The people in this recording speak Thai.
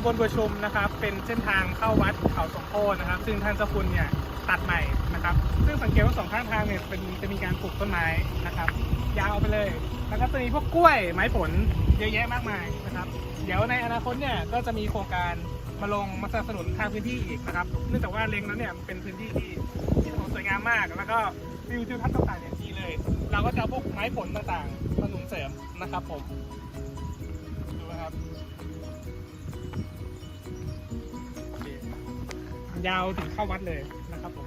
ำบลบัวชุมนะครับ เป็นเส้นทางเข้าวัดเขาสมโพนะครับ ซึ่งท่านเจ้าคุณเนี่ยตัดใหม่นะครับ ซึ่งสังเกตว่าสองข้างทางเนี่ยเป็นจะมีการปลูกต้นไม้นะครับ ยาวไปเลย แล้วก็จะมีพวกกล้วยไม้ผลเยอะแยะมากมายนะครับ เดี๋ยวในอนาคตเนี่ยก็จะมีโครงการมาลงมาสนับสนุนทางพื้นที่อีกนะครับ เนื่องจากว่าเล็งนั้นเนี่ยเป็นพื้นที่ที่ที่สวยงามมาก แล้วก็วิวทิวทัศน์ต่างๆเนี่ยดีเลย เราก็จะเอาพวกไม้ผลต่างๆมาหนุนเสริมนะครับผม ยาวถึงเข้าวัดเลยนะครับผม